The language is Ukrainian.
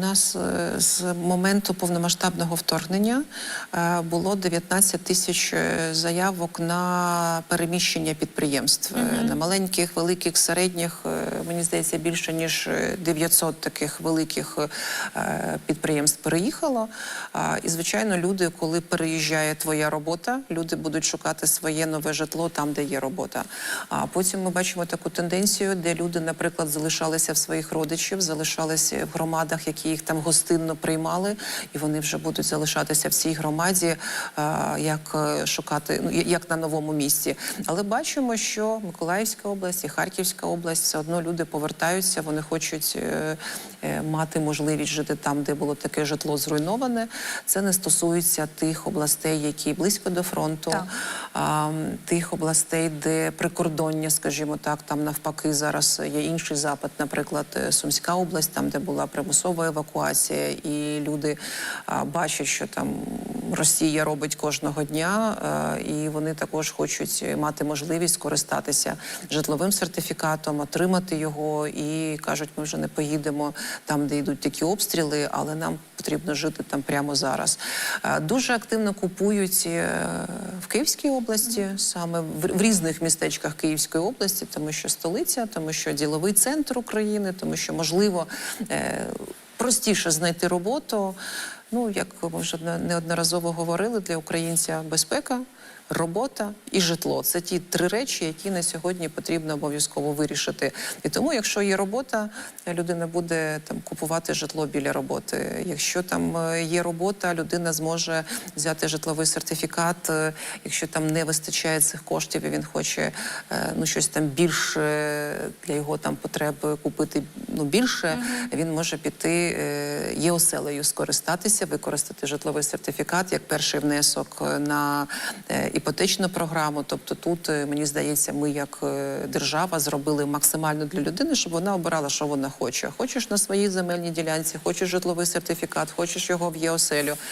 нас е, з моменту повномасштабного вторгнення е, було 19 тисяч е, заявок на переміщення підприємств Е, на маленьких, великих, середніх. Мені здається, більше ніж е, 900 таких великих підприємств переїхало. І звичайно, люди, коли переїжджає твоя робота, люди будуть шукати своє нове житло там, де є робота. А потім ми бачимо таку тенденцію, де люди, наприклад, залишалися в своїх родичів, залишалися в громадах, які їх там гостинно приймали, і вони вже будуть залишатися в цій громаді, як е, шукати, ну як на новому місці. Але бачимо, що Миколаївська область і Харківська область все одно люди повертаються, вони хочуть е, е, мати можливість жити там, де було таке житло зруйноване. Це не стосується тих областей, які близько до фронту, Так. тих областей, де прикордоння, скажімо так, там навпаки зараз є інший запит, наприклад, е, Сумська область, там де була примусова евакуація, і люди бачать, що там Росія робить кожного дня, і вони також хочуть мати можливість скористатися житловим сертифікатом, отримати його, і кажуть, ми вже не поїдемо там, де йдуть такі обстріли, але нам потрібно жити там прямо зараз. Дуже активно купують е, в Київській області, саме в, в різних містечках Київської області, тому що столиця, тому що діловий центр України, тому що можливо е, простіше знайти роботу. Ну, як ми вже неодноразово говорили, для українця безпека, робота і житло це ті три речі, які на сьогодні потрібно обов'язково вирішити. І тому, якщо є робота, людина буде там купувати житло біля роботи. Якщо там е, є робота, людина зможе взяти житловий сертифікат. Е, Якщо там не вистачає цих коштів, і він хоче е, ну щось там більше для його там потреб купити ну більше, він може піти є оселею скористатися, використати житловий сертифікат як перший внесок на е, іпотечну програму. Тобто, тут е, мені здається, ми як е, держава зробили максимально для людини, щоб вона обирала, що вона хоче. Хочеш на своїй земельній ділянці, хочеш житловий сертифікат, хочеш його в ЄОселю.